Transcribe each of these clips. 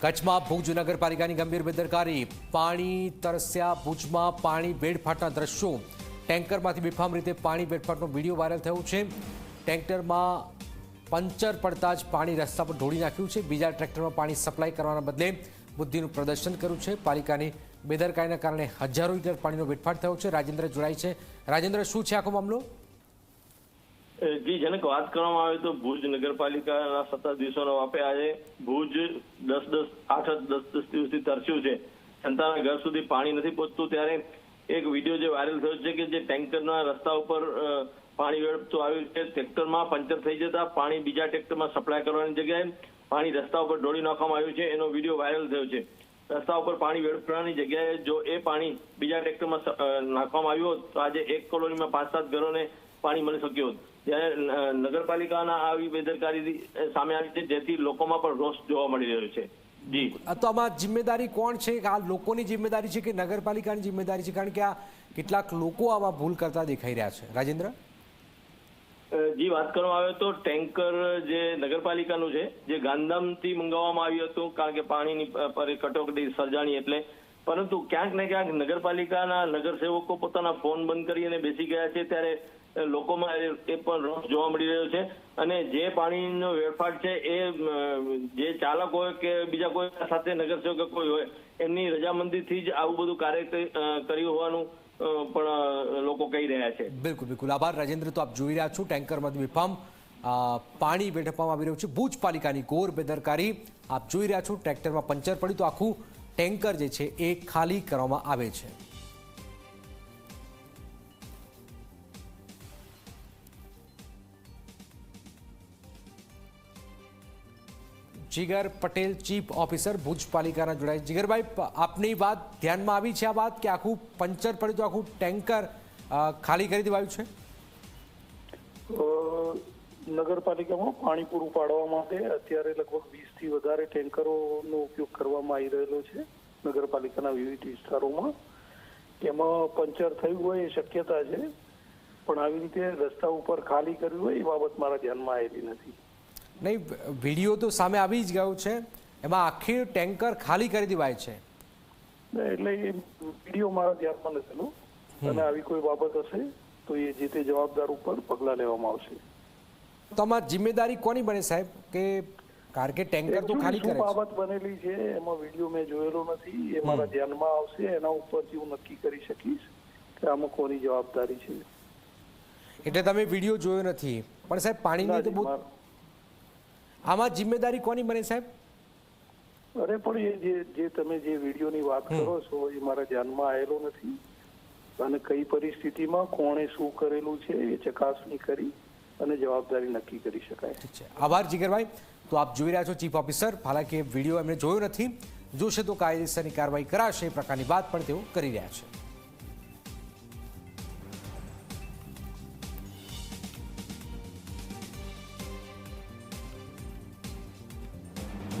કચ્છમાં ભુજ નગરપાલિકાની ગંભીર બેદરકારી. પાણી તરસ્યા ભુજમાં પાણી વેડફાટના દ્રશ્યો. ટેન્કરમાંથી બેફામ રીતે પાણી વેડફાટનો વીડિયો વાયરલ થયો છે. ટેન્કરમાં પંચર પડતા જ પાણી રસ્તા પર ઢોળી નાખ્યું છે. બીજા ટ્રેક્ટરમાં પાણી સપ્લાય કરવાના બદલે બુદ્ધિનું પ્રદર્શન કર્યું છે. પાલિકાની બેદરકારીના કારણે હજારો લીટર પાણીનો વેડફાટ થયો છે. રાજેન્દ્ર જોડાય છે. રાજેન્દ્ર, શું છે આખો મામલો? જી જનક વાત કરવામાં આવે તો ભુજ નગરપાલિકાના સત્તર દિવસોનો વાપે આજે ભુજ દસ દસ, આઠ દસ દસ દિવસથી તરસ્યું છે. જનતાના ઘર સુધી પાણી નથી પહોંચતું. ત્યારે એક વીડિયો જે વાયરલ થયો છે કે જે ટેન્કરના રસ્તા ઉપર પાણી વેડતું આવ્યું છે. ટ્રેક્ટરમાં પંચર થઈ જતા પાણી બીજા ટ્રેક્ટરમાં સપ્લાય કરવાની જગ્યાએ પાણી રસ્તા ઉપર ઢોળી નાખવામાં આવ્યું છે. એનો વીડિયો વાયરલ થયો છે. રસ્તા ઉપર પાણી વેડફવાની જગ્યાએ જો એ પાણી બીજા ટ્રેક્ટરમાં નાખવામાં આવ્યું હોત તો આજે એક કોલોનીમાં પાંચ સાત ઘરોને પાણી મળી શક્યું હોત. ત્યારે નગરપાલિકાના આવી બેદરકારી સામે આવી છે, જેથી લોકોમાં પણ રોષ જોવા મળી રહ્યો છે. જી. તો આમાં જિમ્મેદારી કોણ છે? આ લોકોની જિમ્મેદારી છે કે નગરપાલિકાની જિમ્મેદારી છે? કારણ કે આ કેટલાક લોકો આમાં ભૂલ કરતા દેખાઈ રહ્યા છે. રાજેન્દ્ર? જી વાત કરવામાં આવે તો ટેન્કર જે નગરપાલિકાનું છે, જે ગાંધીધામથી મંગાવવામાં આવ્યું હતું, કારણ કે પાણીની પર કટોકટી સર્જાણી એટલે. પરંતુ ક્યાંક ને ક્યાંક નગરપાલિકાના નગરસેવકો પોતાના ફોન બંધ કરી અને બેસી ગયા છે, ત્યારે લોકોમાં એ પણ રોષ જોવા મળી રહ્યો છે. અને જે પાણીનો વેડફાટ છે એ જે ચાલક હોય કે બીજા કોઈ સાથે નગરસેવક કોઈ હોય એમની રજામંદીથી જ આવું બધું કાર્ય કર્યું હોવાનું પણ લોકો કહી રહ્યા છે. બિલકુલ બિલકુલ. આભાર. રાજેન્દ્ર તો આપ જોઈ રહ્યા છો ટેન્કરમાંથી બેફામ અ, પાણી વેઠપવામાં આવી રહ્યું છે. ભુજ પાલિકાની ઘોર બેદરકારી આપ જોઈ રહ્યા છો ટ્રેક્ટરમાં પંચર પડ્યું તો આખું ટેન્કર જે છે એ ખાલી કરવામાં આવે છે. જીગર પટેલ ચીફ ઓફિસર ભુજ પાલિકાના જોડાય. જીગરભાઈ આપની વાત ધ્યાનમાં આવી છે આ વાત કે આખું પંચર પડ્યું તો આખું ટેન્કર ખાલી કરી દેવાયું છે? નગરપાલિકામાં પાણી પૂરું પાડવા માટે અત્યારે લગભગ વીસથી વધારે ટેન્કરોનો ઉપયોગ કરવામાં આવી રહેલો છે નગરપાલિકાના વિવિધ વિસ્તારોમાં. એમાં પંચર થયું હોય એ શક્યતા છે, પણ આવી રીતે રસ્તા ઉપર ખાલી કર્યું હોય એ બાબત મારા ધ્યાનમાં આવેલી નથી. નહીં વીડિયો તો સામે આવી જ ગયો છે. એમાં આખી ટેન્કર ખાલી કરી દેવાય છે. એટલે એ વીડિયો મારા ધ્યાનમાં નથી અને આવી કોઈ બાબત હશે તો એ જે તે જવાબદાર ઉપર પગલાં લેવામાં આવશે. તમારી જિમ્મેદારી કોની બને સાહેબ? કે કારણ કે ટેન્કર તો ખાલી કરે બાબત બનેલી છે એમાં વીડિયો મેં જોયેલો નથી. એ મારા ધ્યાનમાં આવશે. એના ઉપરથી હું નક્કી કરી શકીશ કે આમાં કોની જવાબદારી છે. એટલે તમે વીડિયો જોયો નથી. પણ સાહેબ પાણીની તો બહુ આમાં જિમ્મેદારી કોની બને સાહેબ? અરે પણ એ જે જે તમે જે વિડીયોની વાત કરો છો એ મારા ધ્યાનમાં આવેલો નથી. અને કઈ પરિસ્થિતિમાં કોણે શું કરેલું છે એ ચકાસણી કરી અને જવાબદારી નક્કી કરી શકાય. આભાર જીગરભાઈ. તો આપ જોઈ રહ્યા છો ચીફ ઓફિસર. હાલાકી વીડિયો એમણે જોયો નથી. જોશે તો કાયદેસરની કાર્યવાહી કરાશે. એ પ્રકારની વાત પણ તેઓ કરી રહ્યા છે.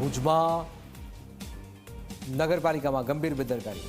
ભુજમાં નગરપાલિકામાં ગંભીર બેદરકારી.